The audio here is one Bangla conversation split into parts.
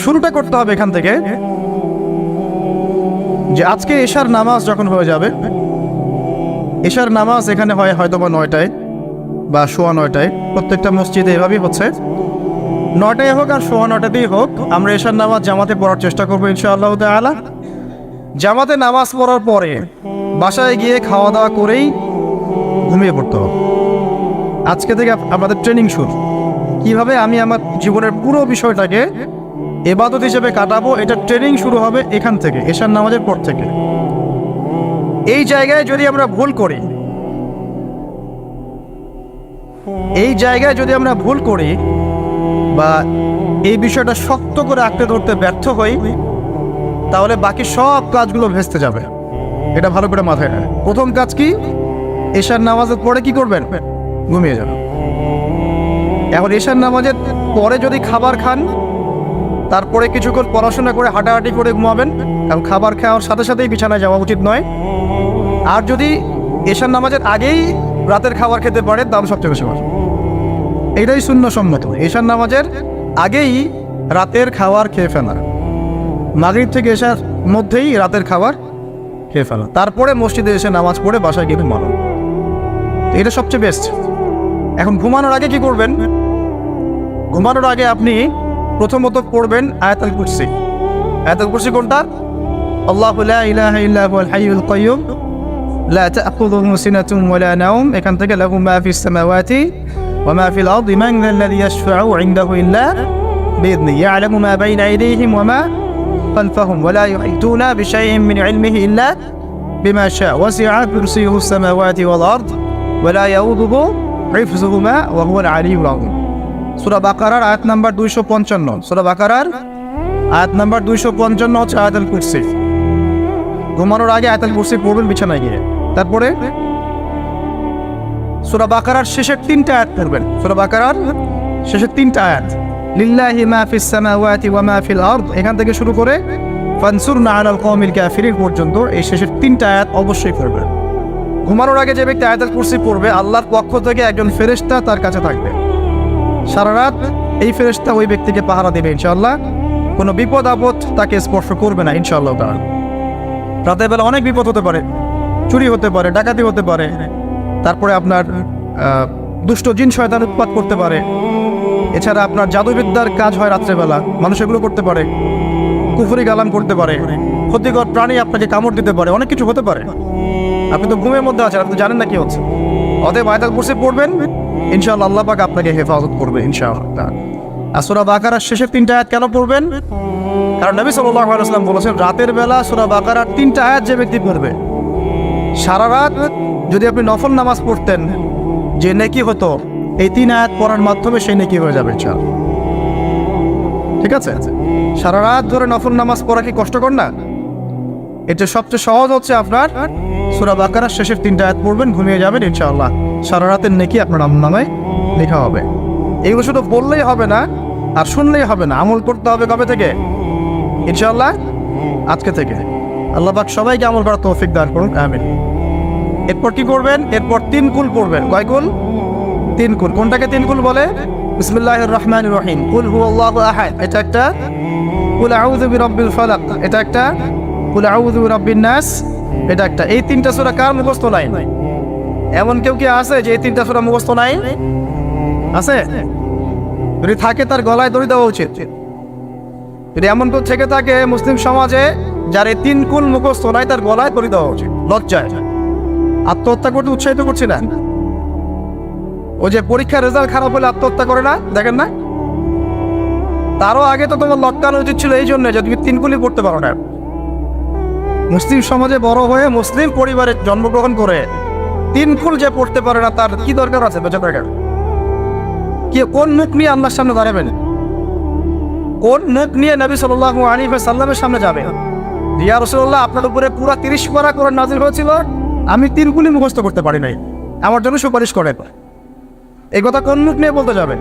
শুরুটা করতে হবে এখান থেকে যে আজকে এশার নামাজ যখন হয়ে যাবে, এশার নামাজ এখানে হয় হয়তো বা নয়টায় বা সোয়া নয়টায়। প্রত্যেকটা মসজিদে এভাবেই হচ্ছে। নয়টায় হোক আর সোয়া নয়টাতেই হোক, আমরা এশার নামাজ জামাতে পড়ার চেষ্টা করব ইনশাআল্লাহ তালা জামাতে নামাজ পড়ার পরে বাসায় গিয়ে খাওয়া দাওয়া করেই ঘুমিয়ে পড়তে হবে। আজকে থেকে আমাদের ট্রেনিং শুরু। কীভাবে আমি আমার জীবনের পুরো বিষয়টাকে এবাদত হিসেবে কাটাবো, এটা ট্রেনিং শুরু হবে এখান থেকে, এশার নামাজের পর থেকে। এই জায়গায় যদি আমরা ভুল করি, এই জায়গায় যদি আমরা ভুল করি বা এই বিষয়টা শক্ত করে আঁকড়ে ধরতে ব্যর্থ হই, তাহলে বাকি সব কাজগুলো ভেস্তে যাবে। এটা ভালো করে মাথায় রাখ। প্রথম কাজ কি? এশার নামাজের পরে কি করবেন? ঘুমিয়ে যাবেন। এখন এশার নামাজের পরে যদি খাবার খান তারপরে কিছুক্ষণ পড়াশোনা করে হাঁটাহাঁটি করে ঘুমাবেন। কারণ খাবার খাওয়ার সাথে সাথেই বিছানায় যাওয়া উচিত নয়। আর যদি এশার নামাজের আগেই রাতের খাবার খেতে পারেন তাহলে সবচেয়ে বেশি ভালো এটাই শূন্য সম্মত এশার নামাজের আগেই রাতের খাবার খেয়ে ফেলা। মাগরিব থেকে এসার মধ্যেই রাতের খাবার খেয়ে ফেলা। তারপরে মসজিদে এসে নামাজ পড়ে বাসায় গিয়ে তো এটা সবচেয়ে বেস্ট এখন ঘুমানোর আগে কি করবেন? ঘুমানোর আগে আপনি প্রথমত পড়বেন আয়াতুল কুরসি। আয়াতুল কুরসি কোনটা? আল্লাহ লা ইলাহা ইল্লাহু আল হাইয়ুল কাইয়ুম লা তাখুযুহু সিনাতুন ওয়ালা নাওম এখান থেকে লাহু মা ফিস সামাওয়াতি ওয়া মা ফিল আরদি মান যাল্লাযী ইয়াশফাউ ইনদাহু ইল্লা بإذنه يعلم ما بين أيديهم وما خلفهم ولا يحيطون بشيء من علمه إلا بما شاء وسع كرسيه السماوات والأرض ولا يؤوده حفظهما وهو العلي العظيم সূরা বাকারার আয়াত নাম্বার দুইশো পঞ্চান্ন। সূরা বাকারার আয়াত নাম্বার দুইশো পঞ্চান্ন হচ্ছে আয়াতুল কুরসি। ঘুমানোর আগে আয়াতুল কুরসি পড়বেন বিছানায় গিয়ে। তারপরে সূরা বাকারার শেষের তিনটা আয়াত পড়বেন। সূরা বাকারার শেষের তিনটা আয়াত। লিল্লাহি মা ফিস সামাওয়াতি ওয়া মা ফিল আরদ। এখান থেকে শুরু করে ফানসুরনা আলাল কওমিল কাফিরিন পর্যন্ত এই শেষের তিনটা আয়াত অবশ্যই পড়বেন। ঘুমানোর আগে যে ব্যক্তি আয়াতুল কুরসি পড়বে, আল্লাহর পক্ষ থেকে একজন ফেরেশতা তার কাছে থাকবে। সারা রাত এই ফেরেশতা ওই ব্যক্তিকে পাহারা দেবে ইনশাল্লাহ কোনো বিপদ আপদ তাকে স্পর্শ করবে না, ইনশাআল্লাহ তাআলা। রাতের বেলা অনেক বিপদ হতে পারে, চুরি হতে পারে, ডাকাতি হতে পারে, তারপরে আপনার দুষ্ট জিন শয়তান উৎপাত করতে পারে। এছাড়া আপনার জাদুবিদ্যার কাজ হয় রাত্রেবেলা মানুষ এগুলো করতে পারে, কুফুরি গালাম করতে পারে, ক্ষতিকর প্রাণী আপনাকে কামড় দিতে পারে, অনেক কিছু হতে পারে। আপনি তো ঘুমের মধ্যে আছেন, আপনি জানেন না কি হচ্ছে। অতএব আয়তাল কুরসি পড়বেন ইনশাআল্লাহ আল্লাহ পাক আপনাকে হেফাজত করবে ইনশাআল্লাহ। বাকারার শেষের তিনটা আয়াত কেন পড়বেন? কারণ নবী বলেছেন, রাতের বেলা সূরা বাকারার তিনটা আয়াত যে ব্যক্তি পড়বে, সারা রাত যদি আপনি নফল নামাজ পড়তেন, যে নেকি হতো, এই তিন আয়াত পড়ার মাধ্যমে সেই নেকি হয়ে যাবে ইনশাআল্লাহ। ঠিক আছে? সারা রাত ধরে নফল নামাজ পড়া কি কষ্টকর না? এটা সবচেয়ে সহজ হচ্ছে আপনার সূরা বাকারার শেষের তিনটা আয়াত পড়বেন, ঘুমিয়ে যাবেন ইনশাআল্লাহ। সারা রাতের নেকি আপনার নাম নামে লেখা হবে। এগুলো শুধু বললেই হবে না, আর শুনলেই হবে না, আমল করতে হবে কবে থেকে? ইনশাআল্লাহ, আজকে থেকে। আল্লাহ পাক সবাইকে আমল করার তৌফিক দান করুন, আমিন। এরপর কি করবেন? এরপর তিন কুল পড়বেন। কয় কুল? তিন কুল। কোনটাকে তিন কুল বলে? বিসমিল্লাহির রহমানির রহিম। কুল হুয়াল্লাহু আহাদ। এটা একটা? কুল আউযু বিরাব্বিল ফালাক। এটা একটা? কুল আউযু বিরাব্বিন নাস। এটা একটা। এই তিনটা সূরা কার মুখস্থ নাই? এমন কেউ কি আছে যে এই তিনটা সূরা মুখস্থ নাই? আছে? যদি থাকে তার গলায় দড়ি দেওয়া উচিত। যদি এমন কেউ থেকে থাকে মুসলিম সমাজে যার এই তিন কুল মুখস্থ নাই, তার গলায় দড়ি দেওয়া উচিত। লজ্জায়। আত্মহত্যা করতে উৎসাহিত করছি না। ও যে পরীক্ষার রেজাল্ট খারাপ হলে আত্মহত্যা করে না? দেখেন না? তারও আগে তো তোমার লটকানো উচিত ছিল, এই জন্য যে তুমি তিন কুলি পড়তে পারো না। মুসলিম সমাজে বড় হয়ে মুসলিম পরিবারে জন্মগ্রহণ করে, তিন কুল যে পড়তে পারে না তার কি দরকার আছে? বেঁচে থাকার কি কোন মুখ নিয়ে আল্লাহর সামনে দাঁড়াবেন? কোন মুখ নিয়ে নবী সাল্লাহ আলী সাল্লামের সামনে যাবে রিয়া রসুল্লাহ আপনার উপরে পুরো তিরিশ পারা করে নাজির হয়েছিল, আমি তিন কুলি মুখস্থ করতে পারি নাই। আমার জন্য সুপারিশ করেন। এই কথা কোন মুখ নিয়ে বলতে যাবে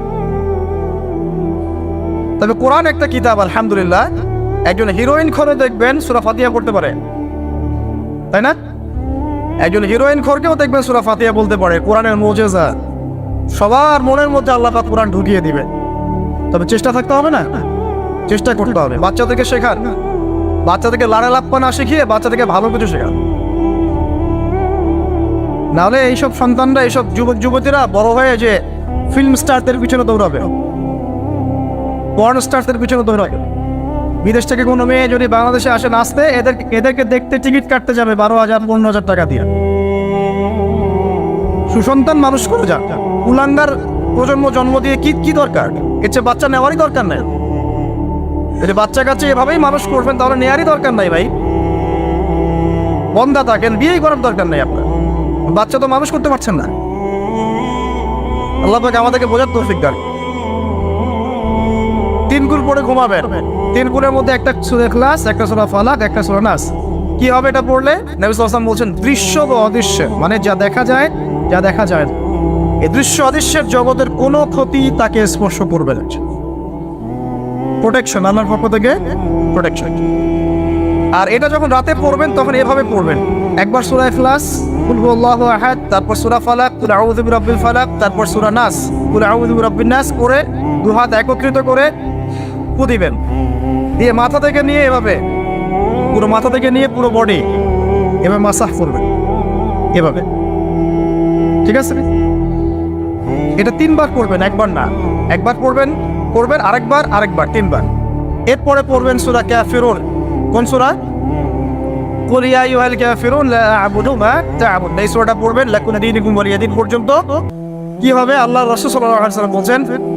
তবে কোরআন একটা কিতাব, আলহামদুলিল্লাহ। একজন হিরোইন খরে দেখবেন, সুরা ফাতিয়া পড়তে পারে। তাই না? একজন হিরোইন খরকেও দেখবেন সুরা ফাতিয়া বলতে পারে, কোরআনের মোজেজা। সবার মনের মধ্যে আল্লাহ পাক কোরআন ঢুকিয়ে দিবে। তবে চেষ্টা থাকতে হবে না? চেষ্টা করতে হবে। বাচ্চাদেরকে শেখান বাচ্চাদেরকে লাড়া লাপ্পা না শিখিয়ে বাচ্চাদেরকে ভালো কিছু শেখার। নাহলে এইসব সন্তানরা, এইসব যুবক, যুবতীরা বড় হয়ে যে ফিল্ম স্টারদের পিছনে দৌড়াবে। পর্ন স্টারদের পিছনে দৌড়াবে। বিদেশ থেকে কোনো মেয়ে যদি বাংলাদেশে আসে নাচতে এদের এদেরকে দেখতে টিকিট কাটতে যাবে বারো হাজার, পনেরো হাজার টাকা দিয়ে। সুসন্তান মানুষ করে যান উলাঙ্গার প্রজন্ম জন্ম দিয়ে কি কি দরকার? এর চেয়ে বাচ্চা নেওয়ারই দরকার নেই। যদি বাচ্চা কাছে এভাবেই মানুষ করবেন, তাহলে নেওয়ারই দরকার নাই ভাই। বন্ধা থাকেন, বিয়েই করার দরকার নেই আপনার। বাচ্চা তো মানুষ করতে পারছেন না। আল্লাহ আমাদেরকে বোঝার তৌফিক দান তিন কুল পরে ঘুমাবেন। তিন কুলের মধ্যে একটা সুরে ক্লাস একটা সুরা ফালাক, একটা সুরা নাস। কি হবে এটা পড়লে? নবী সাল্লাম বলছেন, দৃশ্য বা অদৃশ্য। মানে যা দেখা যায়, যা দেখা যায় এই দৃশ্য অদৃশ্যের জগতের কোনো ক্ষতি তাকে স্পর্শ করবে না। প্রোটেকশন আল্লাহর পক্ষ থেকে প্রোটেকশন আর এটা যখন রাতে পড়বেন, তখন এভাবে পড়বেন। একবার সূরা ইখলাস, কুল হুয়াল্লাহু আহাদ তারপর সূরা ফালাক, কুল আউযু বিরাব্বিল ফালাক তারপর সূরা নাস, কুল আউযু বিরাব্বিন নাস করে দু হাত একত্রিত করে ফু দিবেন। দিয়ে মাথা থেকে নিয়ে এভাবে, পুরো মাথা থেকে নিয়ে পুরো বডি এভাবে মাসাহ করবেন। এভাবে। ঠিক আছে? এটা তিনবার পড়বেন একবার না। একবার পড়বেন পড়বেন আরেকবার আরেকবার, তিনবার। এরপরে পড়বেন সূরা কাফিরুন। কোন সূরা? কুল ইয়া আইয়ুহাল কাফিরুন, লা আ'বুদু মা তা'বুদ। এই সূরাটা পড়বেন লাকুনা দীনুকুম ওয়ালিয়া দিন পর্যন্ত। কি হবে? আল্লাহ রাসূল সাল্লাল্লাহু আলাইহি ওয়াসাল্লাম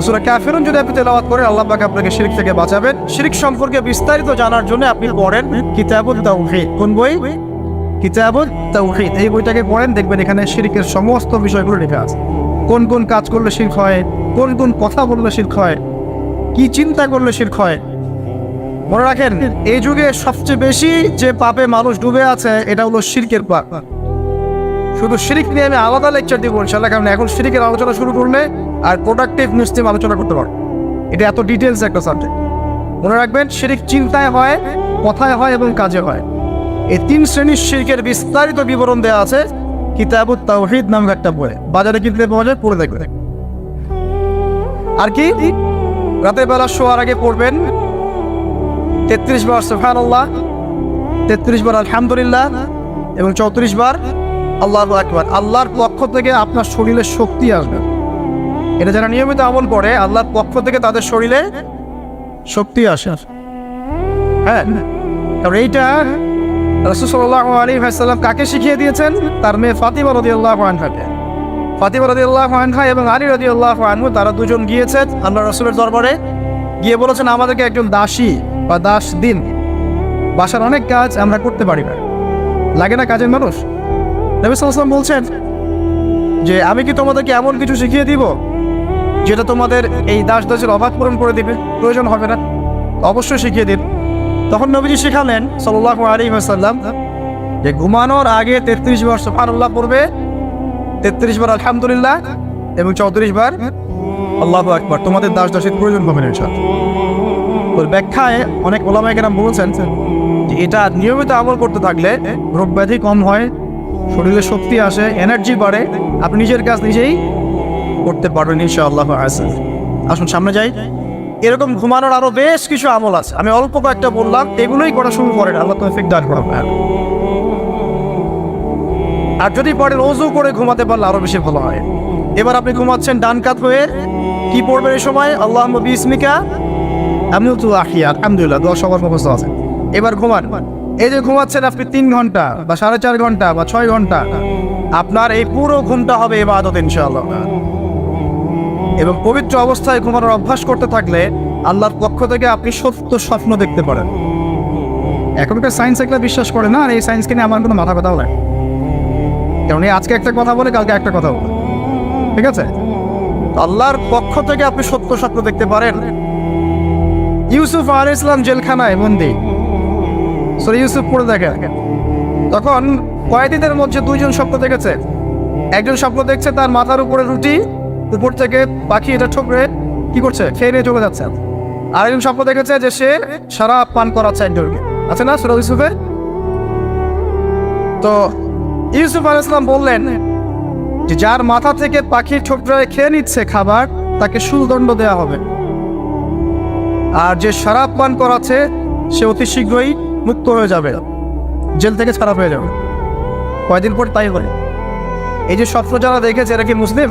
সূরা কাফিরুন যদি আপনি তেলাওয়াত করেন, আল্লাহ পাক আপনাকে শিরিক থেকে বাঁচাবেন। শিরিক সম্পর্কে বিস্তারিত জানার জন্য আপনি পড়েন কিতাবুত তাওহীদ। কোন বই? কিতাবুত তাওহীদ। এই বইটাকে পড়েন, দেখবেন এখানে শিরিকের সমস্ত বিষয়গুলো লেখা আছে। কোন কোন কাজ করলে শিরক হয়, কোন কোন কথা বললে শিরক হয়, কি চিন্তা করলে শিরক হয়। মনে রাখেন, এই যুগে সবচেয়ে বেশি যে পাপে মানুষ ডুবে আছে, এটা হলো শিরকের পাপ। শুধু শিরিক নিয়ে আমি আলাদা লেকচার দিব ইনশাল্লাহ কারণ এখন শিরিকের আলোচনা শুরু করলে আর প্রোডাক্টিভ মুসলিম আলোচনা করতে পারব এটা এত ডিটেলস একটা সাবজেক্ট মনে রাখবেন শিরিক চিন্তায় হয়, কথায় হয় এবং কাজে হয়। এই তিন শ্রেণির শিরকের বিস্তারিত বিবরণ দেওয়া আছে কিতাবুত তাওহীদ নামক একটা বই বাজারে কিনতে পাওয়া যায়, পড়ে দেখবে আর কি? রাতের বেলা শোয়ার আগে পড়বেন। তেত্রিশ বার সুফান আল্লাহ তেত্রিশ বার আলহামদুলিল্লাহ এবং চৌত্রিশ বার আল্লাহ আল্লাহর পক্ষ থেকে আপনার শরীরে শক্তি আসবে। এটা যারা নিয়মিত আমল করে, আল্লাহর পক্ষ থেকে তাদের শরীরে শক্তি আসে। হ্যাঁ কারণ এইটা রসুল্লাহ আলী ভাইসাল্লাম কাকে শিখিয়ে দিয়েছেন? তার মেয়ে ফাতিমা রদি আল্লাহ আনহাকে। ফাতিমা রদি আল্লাহ আনহা এবং আলী রদি আল্লাহ আনহু, তারা দুজন গিয়েছেন আল্লাহ রসুলের দরবারে, গিয়ে বলেছেন, আমাদেরকে একজন দাসী বা দাস দিন। বাসার অনেক কাজ আমরা করতে পারি না। লাগে না কাজের মানুষ? নবী সাল্লাম বলছেন যে, আমি কি তোমাদেরকে এমন কিছু শিখিয়ে দিব যেটা তোমাদের এই দাস দাসের অভাব পূরণ করে দেবে, প্রয়োজন হবে না। অবশ্যই শিখিয়ে দিন। তখন নবীজি শেখালেন সাল্লাহ আলী সাল্লাম যে ঘুমানোর আগে তেত্রিশ বার সুফানুল্লাহ পড়বে, তেত্রিশ বার আলহামদুলিল্লাহ এবং চৌত্রিশ বার আল্লাহ আকবার। তোমাদের দাস দাসের প্রয়োজন হবে না ওর ব্যাখ্যায় অনেক ওলামাইকেরাম বলছেন যে এটা নিয়মিত আমল করতে থাকলে রোগ ব্যাধি কম হয়, শরীরে শক্তি আসে, এনার্জি বাড়ে, আপনি নিজের কাজ নিজেই করতে পারবেন ইনশাআল্লাহ আসেন আসুন সামনে যাই। এরকম ঘুমানোর আরও বেশ কিছু আমল আছে। আমি অল্প কয়েকটা বললাম, এগুলোই করা শুরু করেন। আল্লাহ তো এফেক্ট দান করবেন আর যদি পরে রোজও করে ঘুমাতে পারলে আরও বেশি ভালো হয়। এবার আপনি ঘুমাচ্ছেন ডান কাত হয়ে। কি পড়বেন এই সময়? আল্লাহ বিসমিকা। আমিও তো আহি আলহামদুলিল্লাহ, দোয়া সবার মুখস্থ আছে। এবার ঘুমান। এই যে ঘুমাচ্ছেন আপনি তিন ঘণ্টা বা সাড়ে চার ঘণ্টা বা ছয় ঘণ্টা, আপনার এই পুরো ঘুমটা হবে এবার এবাদত ইনশাআল্লাহ। এবং পবিত্র অবস্থায় ঘুমানোর অভ্যাস করতে থাকলে আল্লাহর পক্ষ থেকে আপনি সত্য স্বপ্ন দেখতে পারেন। এখনকার সায়েন্স এগুলো বিশ্বাস করে না, আর এই সায়েন্সকে নিয়ে আমার কোনো মাথা ব্যথাও লাগে কারণ আজকে একটা কথা বলে, কালকে একটা কথা বলে। ঠিক আছে? আল্লাহর পক্ষ থেকে আপনি সত্য স্বপ্ন দেখতে পারেন। ইউসুফ আল ইসলাম জেলখানায়, বন্দি। সরি ইউসুফ পড়ে দেখে। তখন কয়েদিদের মধ্যে দুইজন স্বপ্ন দেখেছে। একজন স্বপ্ন দেখছে তার মাথার উপরে রুটি উপর থেকে পাখি এটা ঠোকরে কি করছে? খেয়ে নিয়ে চলে যাচ্ছে। আর একজন স্বপ্ন দেখেছে যে সে সারা পান করাচ্ছে একজনকে। আছে না সুরা ইউসুফে তো ইউসুফ আল ইসলাম বললেন যে যার মাথা থেকে পাখির ঠোকরায় খেয়ে নিচ্ছে খাবার, তাকে সুদণ্ড দেওয়া হবে। আর যে শরাব পান করাচ্ছে, সে অতি শীঘ্রই মুক্ত হয়ে যাবে। জেল থেকে ছাড়া হয়ে যাবে। কয়দিন পর তাই হয়। এই যে স্বপ্ন যারা দেখেছে, এরা কি মুসলিম?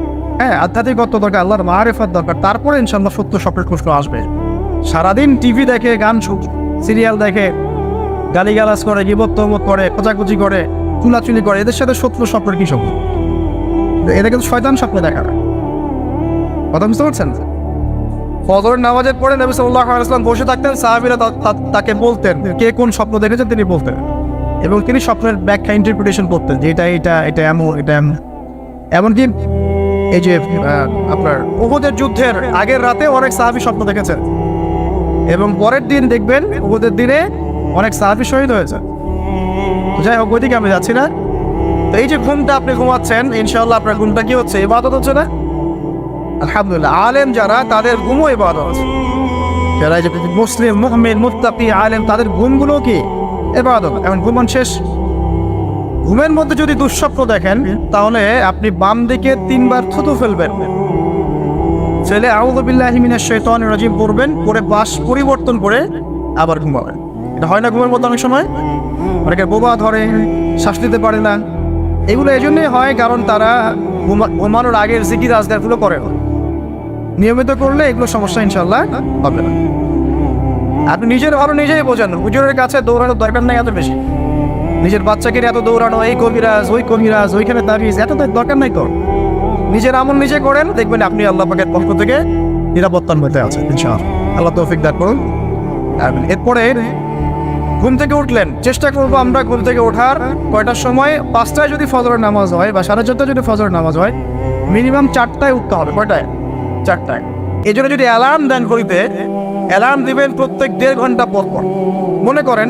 হ্যাঁ আধ্যাত্মিকত্ব দরকার, আল্লাহর মারেফাত দরকার। তারপরে ইনশাল্লাহ সত্য স্বপ্নের প্রশ্ন আসবে। সারাদিন টিভি দেখে, গান সিরিয়াল দেখে, গালিগালাজ করে, গিবত করে খোঁজাখুচি করে, চুলাচুলি করে, এদের সাথে সত্য স্বপ্নের কি সম্পর্ক? এদের কিন্তু শয়তান স্বপ্ন দেখা কথা বুঝতে পারছেন? ফজর নামাজের পরে নবী সাল্লাল্লাহু আলাইহি বসে থাকতেন, সাহাবীরা তাকে বলতেন কে কোন স্বপ্ন দেখেছেন তিনি বলতেন। এবং তিনি স্বপ্নের ব্যাখ্যা ইন্টারপ্রিটেশন করতেন যে, এটা এটা এটা এমন এটা এমন। এমনকি এই যে আপনার উহুদের যুদ্ধের আগের রাতে অনেক সাহাবী স্বপ্ন দেখেছেন। এবং পরের দিন দেখবেন উহুদের দিনে অনেক সাহাবী শহীদ হয়েছে। যাই হোক, ওইদিকে আমি যাচ্ছি না। তো এই যে ঘুমটা আপনি ঘুমাচ্ছেন, ইনশাআল্লাহ আপনার ঘুমটা কি হচ্ছে? ইবাদত হচ্ছে না? আলহামদুলিল্লাহ, আলেম যারা, তাদের ঘুমও ইবাদত। যারা যে মুসলিম মুহমিন মুত্তাকি, আলেম, তাদের ঘুমগুলো কি? ইবাদত। এখন ঘুমন শেষ। ঘুমের মধ্যে যদি দুঃস্বপ্ন দেখেন, তাহলে আপনি বাম দিকে তিনবার থুতু ফেলবেন। ছেলে আউদুবিল্লাহি মিনাশ শাইতানির রাজিম, পড়বেন পরে বাস পরিবর্তন করে আবার ঘুমাবেন। এটা হয় না ঘুমের মধ্যে অনেক সময়? অনেকে বোবা ধরে, শ্বাস নিতে পারে না। এগুলো এই জন্যই হয় কারণ তারা ঘুমা- ঘুমানোর আগের জিকির আজগারগুলো করে না। নিয়মিত করলে এগুলো সমস্যা ইনশাল্লাহ হবে না। আপনি নিজের ভালো নিজেই বোঝেন। হুজুরের কাছে দৌড়ানোর দরকার নাই এত বেশি। নিজের বাচ্চাকে এত দৌড়ানো, এই কবিরাজ, ওই কবিরাজ, ওইখানে তাবিজ এত দরকার নাই তো? নিজের আমল নিজে করেন, দেখবেন আপনি আল্লাহ পাকের পক্ষ থেকে নিরাপত্তার মধ্যে আছেন আল্লাহ তৌফিক দান করুন। এরপরে ঘুম থেকে উঠলেন। চেষ্টা করব আমরা ঘুম থেকে ওঠার। কয়টার সময়? পাঁচটায় যদি ফজরের নামাজ হয় বা সাড়ে চারটায় যদি ফজরের নামাজ হয়, মিনিমাম চারটায় উঠতে হবে। কয়টায়? চারটায়। এই জন্য যদি অ্যালার্ম দেন ঘড়িতে অ্যালার্ম দিবেন প্রত্যেক দেড় ঘণ্টা পর পর। মনে করেন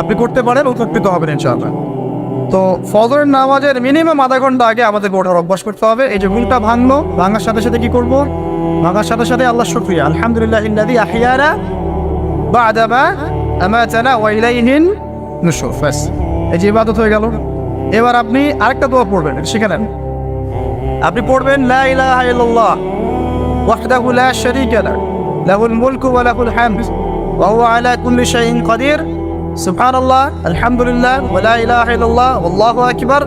আপনি করতে পারেন, উপকৃত হবেন ইনশাআল্লাহ। তো ফজরের নামাজের মিনিমাম আধা ঘণ্টা আগে আমাদের ওঠার অভ্যাস করতে হবে। এই যে ঘুমটা ভাঙলো, ভাঙার সাথে সাথে কি করব? ভাঙার সাথে সাথে আল্লাহ শুক্রিয়া। আলহামদুলিল্লাহ, ইল্লাযী আহিয়ানা বাদামা আমাতানা ওয়া ইলাইহিন নুশুর ব্যাস, এই যে ইবাদত হয়ে গেল। এবার আপনি আরেকটা দোয়া পড়বেন শিখে নেন। আপনি পড়বেন, লা ইলাহা ইল্লাল্লাহ, ওয়াহদাহু লা শারীকা লাহ। লাহুল মুলকু ওয়া লাহুল হামদ, ওয়া হুয়া আলা কুল্লি শাইইন কাদির। সুবহানাল্লাহ, আলহামদুলিল্লাহ, ওয়া লা ইলাহা ইল্লাল্লাহ, ওয়াল্লাহু আকবার,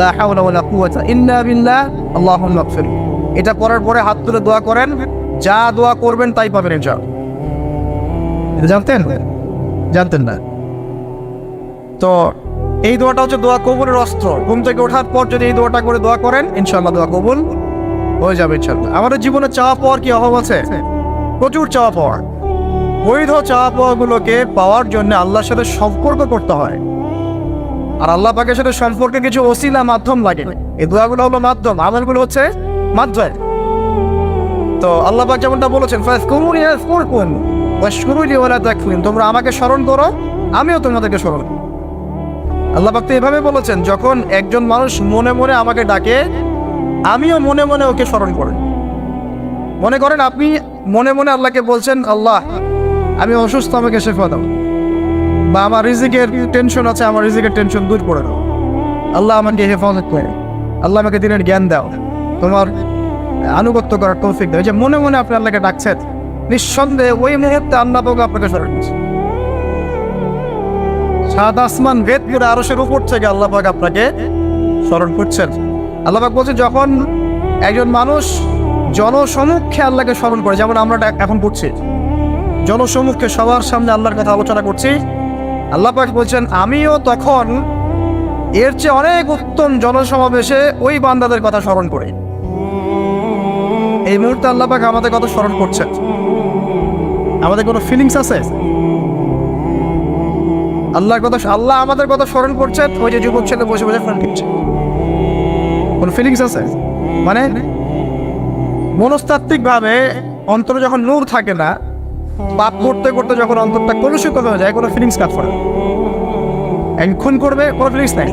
লা হাওলা ওয়া লা কুওয়াতা ইল্লা বিল্লাহ, আল্লাহুম্মা ইগফির এটা পড়ার পরে হাত তুলে দোয়া করেন, যা দোয়া করবেন তাই পাবেন এটা জানতেন? জানতেন না। তো এই দোয়াটা হচ্ছে দোয়া কবুলের অস্ত্র। ঘুম থেকে ওঠার পর যদি এই দোয়াটা করে দোয়া করেন ইনশাল্লাহ দোয়া কবুল হয়ে যাবে ইনশাল্লাহ আমাদের জীবনে চাওয়া পাওয়ার কি অভাব আছে? প্রচুর চাওয়া পাওয়ার। বৈধ চাওয়া পাওয়াগুলোকে পাওয়ার জন্য আল্লাহর সাথে সম্পর্ক করতে হয়। আর আল্লাহ পাকের সাথে সম্পর্কে কিছু ওসিলা মাধ্যম লাগে। এই দোয়াগুলো হলো মাধ্যম, আমলগুলো হচ্ছে মাধ্যম। তো আল্লাহ পাক যেমনটা বলেছেন তোমরা আমাকে স্মরণ করো, আমিও তোমাদেরকে স্মরণ করব। আল্লাহ পাক তো এভাবে বলেছেন, যখন একজন মানুষ মনে মনে আমাকে ডাকে, আমিও মনে মনে ওকে স্মরণ করি। মনে করেন আপনি মনে মনে আল্লাহকে বলছেন, আল্লাহ, আমি অসুস্থ, আমাকে শেফা দাও। বা আমার রিজিকের টেনশন আছে, আমার রিজিকের টেনশন দূর করে দাও। আল্লাহ আমাকে হেফাজত করে। আল্লাহ আমাকে দিনের জ্ঞান দাও। তোমার আনুগত্য করার তৌফিক দাও। যে মনে মনে আপনি আল্লাহকে ডাকছেন, নিঃসন্দেহে ওই মুহূর্তে আল্লাহ পাক আপনাকে করছে। সাত আসমান ভেদ করে আরশের উপর থেকে আল্লাহ পাক আপনাকে স্মরণ করছেন। আল্লাহ পাক বলছে যখন একজন মানুষ জনসমুখে আল্লাহকে স্মরণ করে, যেমন আমরা এখন করছি জনসমুখে সবার সামনে আল্লাহর কথা আলোচনা করছি। আল্লাহ পাক বলছেন, আমিও তখন এর চেয়ে অনেক উত্তম জনসমাবেশে ওই বান্দাদের কথা স্মরণ করি। এই মুহূর্তে আল্লাহ পাক আমাদের কথা স্মরণ করছেন। আমাদের কোনো ফিলিংস আছে? আল্লাহর কথা আল্লাহ আমাদের কথা স্মরণ করছেন, ওই যে যুবক ছেলে বসে বসে ফোন কিনছে কোন ফিলিংস আছে? মানে? মনস্তাত্ত্বিক ভাবে অন্তরে যখন নূর থাকে না, পাপ করতে করতে যখন অন্তরটা কলুষিত হয়ে যায়, কোনো ফিলিংস কাজ করে। খুন করবে, কোনো ফিলিংস নাই।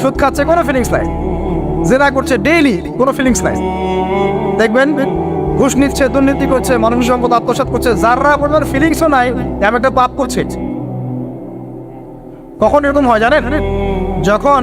সুদ খাচ্ছে, কোনো ফিলিংস নাই। জেনা করছে ডেইলি কোনো ফিলিংস নাই। দেখবেন, ঘুষ নিচ্ছে, দুর্নীতি করছে, মানুষ সম্পদ আত্মসাৎ করছে যারা পরিমাণ ফিলিংসও নাই আমি একটা পাপ করছি। কখন এরকম হয় জানেন? যখন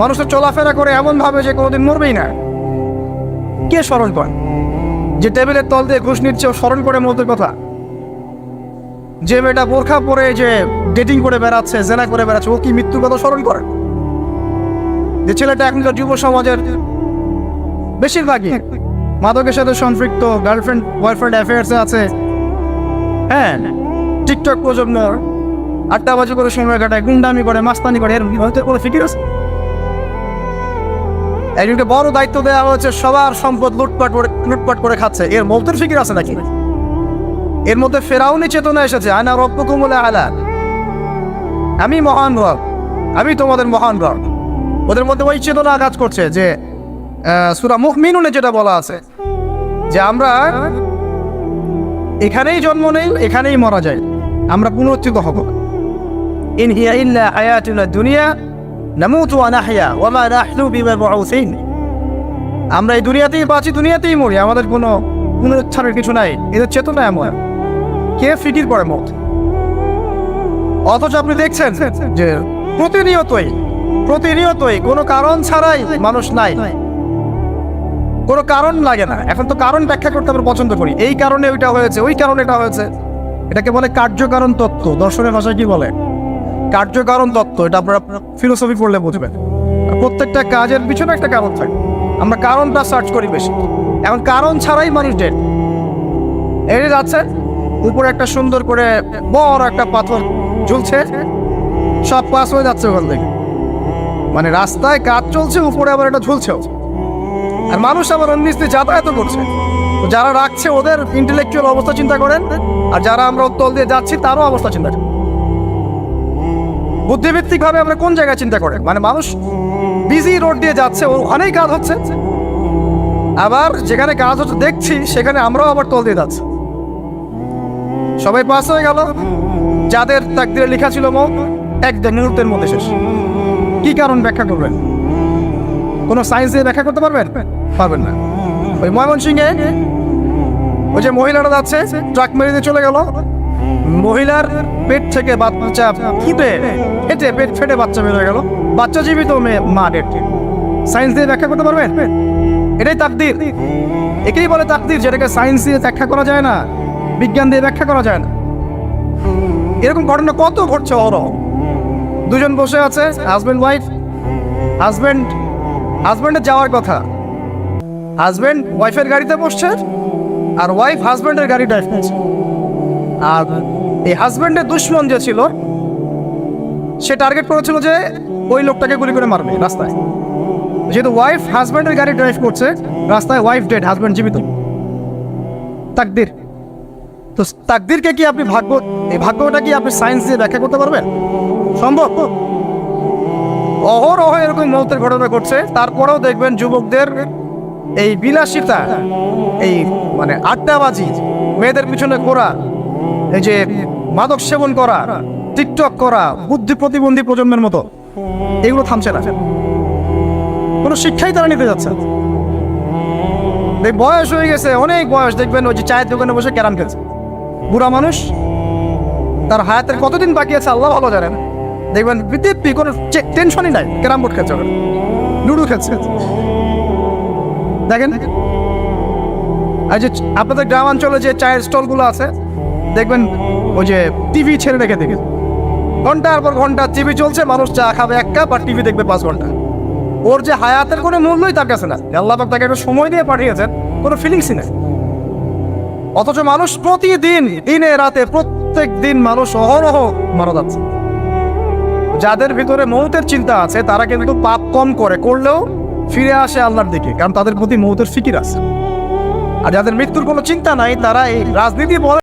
মানুষের চলাফেরা করে এমন ভাবে যে কোনোদিন মরবেই না। কে স্মরণ করে যে টেবিলের তল দিয়ে ঘুষ নিচ্ছে স্মরণ করে মধ্যে কথা? যে মেয়েটা বোরখা পরে যে ডেটিং করে বেড়াচ্ছে, জেনা করে বেড়াচ্ছে, ও কি মৃত্যুর কথা স্মরণ করে যে ছেলেটা এখনকার যুব সমাজের বেশিরভাগই মাদকের সাথে সম্পৃক্ত গার্লফ্রেন্ড বয়ফ্রেন্ড অ্যাফেয়ার্সে আছে। হ্যাঁ টিকটক প্রজন্ম আটটাবাজি করে সময় কাটায়, গুন্ডামি করে, মাস্তানি করে এর হয়তো কোনো ফিকির আছে? একজনকে বড় দায়িত্ব দেওয়া হয়েছে, সবার সম্পদ লুটপাট করে লুটপাট করে খাচ্ছে। এর মধ্যে ফিকির আছে নাকি? এর মধ্যে ফেরাউনি চেতনা এসেছে, আনা রব্বকুম আলা আমি মহান রব, আমি তোমাদের মহান রব। ওদের মধ্যে ওই চেতনা কাজ করছে যে সূরা মুখমিনুনে যেটা বলা আছে, যে আমরা এখানেই জন্ম নেই, এখানেই মারা যায়, আমরা পুনরুত্থিত হব। ইন হিয়া ইল্লা হায়াতুনা দুনিয়া নামুতু ওয়া নাহয়া, ওয়া মা নাহনু বিমাবউসিন। আমরা এই দুনিয়াতেই বাঁচি, দুনিয়াতেই মরি, আমাদের কোনো পুনরুত্থানের কিছু নাই, এদের চেতনা এমন। কে ফিটির পরে মত? অথচ আপনি দেখছেন যে প্রতিনিয়তই প্রতিনিয়তই কোনো কারণ ছাড়াই মানুষ নাই। কোনো কারণ লাগে না। এখন তো কারণ ব্যাখ্যা করতে আমরা পছন্দ করি। এই কারণে ওইটা হয়েছে, ওই কারণে এটা হয়েছে। এটাকে বলে কার্যকারণ তত্ত্ব। দর্শনের ভাষায় কি বলে? কার্যকারণ তত্ত্ব, এটা আপনারা ফিলোসফি পড়লে বুঝবেন। প্রত্যেকটা কাজের পিছনে একটা কারণ থাকে। আমরা কারণটা সার্চ করি বেশি। এখন কারণ ছাড়াই মানুষ ডেট যে যাচ্ছে, উপরে একটা সুন্দর করে বড় একটা পাথর ঝুলছে, সব পাস হয়ে যাচ্ছে ওখান থেকে। মানে রাস্তায় কাজ চলছে, উপরে আবার এটা ঝুলছেও আর মানুষ আবার অন্য যাতায়াত করছে। যারা রাখছে ওদের ইন্টেলেকচুয়াল অবস্থা চিন্তা করেন, আর যারা আমরা উত্তল দিয়ে যাচ্ছি, তারও অবস্থা চিন্তা করেন। বুদ্ধিভিত্তিক ভাবে আমরা কোন জায়গায় চিন্তা করে মানে মানুষ বিজি রোড দিয়ে যাচ্ছে, ওখানেই কাজ হচ্ছে। আবার যেখানে কাজ হচ্ছে দেখছি, সেখানে আমরাও আবার তল দিয়ে যাচ্ছি। সবাই পাস হয়ে গেল। যাদের তাকদিরে লেখা ছিল মৌ এক মুহূর্তের মধ্যে শেষ। কি কারণ ব্যাখ্যা করবেন? কোনো সায়েন্স দিয়ে ব্যাখ্যা করতে পারবেন? পারবেন না। ওই ময়মনসিংহে ওই যে মহিলাটা যাচ্ছে ট্রাক মেরে দিয়ে চলে গেল। মহিলার পেট থেকে বাচ্চা ফুটে ফেটে পেট ফেটে বাচ্চা বের হয়ে গেল। বাচ্চা জীবিত মেয়ে, মা ডেট সায়েন্স দিয়ে ব্যাখ্যা করতে পারবেন? এটাই তাকদির। একেই বলে তাকদির, যেটাকে সায়েন্স দিয়ে ব্যাখ্যা করা যায় না, বিজ্ঞান দিয়ে ব্যাখ্যা করা যায় না। এরকম ঘটনা কত ঘটছে অহরহ? দুজন বসে আছে হাজবেন্ড ওয়াইফ হাজব্যান্ড হাজব্যান্ডের যাওয়ার কথা। হাজব্যান্ড ওয়াইফের গাড়িতে বসছে, আর ওয়াইফ হাজব্যান্ডের গাড়ি ড্রাইভ করছে। আর এই হাজব্যান্ডের দুশ্মন যে ছিল, সে টার্গেট করেছিল যে ওই লোকটাকে গুলি করে মারবে রাস্তায়। যেহেতু ওয়াইফ হাজব্যান্ডের গাড়ি ড্রাইভ করছে, রাস্তায় ওয়াইফ ডেড হাজব্যান্ড জীবিত। তাকদির। তো তাকদিরকে কি আপনি ভাগ্য, এই ভাগ্যটা কি আপনি সায়েন্স দিয়ে ব্যাখ্যা করতে পারবেন? সম্ভব? অহরহ এরকম মৌতের ঘটনা ঘটছে, তারপরেও দেখবেন যুবকদের এই বিলাসিতা, এই মানে আড্ডাবাজি, মেয়েদের পিছনে ঘোরা এই যে মাদক সেবন করা, টিকটক করা, বুদ্ধি প্রতিবন্ধী প্রজন্মের মতো, এগুলো থামছে না। কোনো শিক্ষাই তারা নিতে যাচ্ছে বয়স হয়ে গেছে, অনেক বয়স। দেখবেন ওই যে চায়ের দোকানে বসে ক্যারাম খেলছে। বুড়া মানুষ, তার হায়াতের কতদিন বাকি আছে আল্লাহ ভালো জানেন। দেখবেন দিব্যি কোনো টেনশনই নাই, ক্যারাম বোর্ড খেলছে লুডো খেলছে। দেখেন। আর যে আপনাদের গ্রামাঞ্চলে যে চায়ের স্টলগুলো আছে দেখবেন ওই যে টিভি ছেড়ে রেখে দেখেন। ঘণ্টার পর ঘণ্টা টিভি চলছে, মানুষ চা খাবে এক কাপ আর টিভি দেখবে পাঁচ ঘণ্টা। ওর যে হায়াতের কোনো মূল্যই তার কাছে না আল্লাহ তাকে একটা সময় দিয়ে পাঠিয়েছেন, কোনো ফিলিংসই নেই। অথচ মানুষ প্রতিদিন, দিনে, রাতে, প্রত্যেক দিন মানুষ অহরহ মারা যাচ্ছে। যাদের ভিতরে মৌতের চিন্তা আছে, তারা কিন্তু পাপ কম করে, করলেও ফিরে আসে আল্লাহর দিকে, কারণ তাদের প্রতি মৌতের ফিকির আছে। আর যাদের মৃত্যুর কোনো চিন্তা নাই, তারা এই রাজনীতি বলে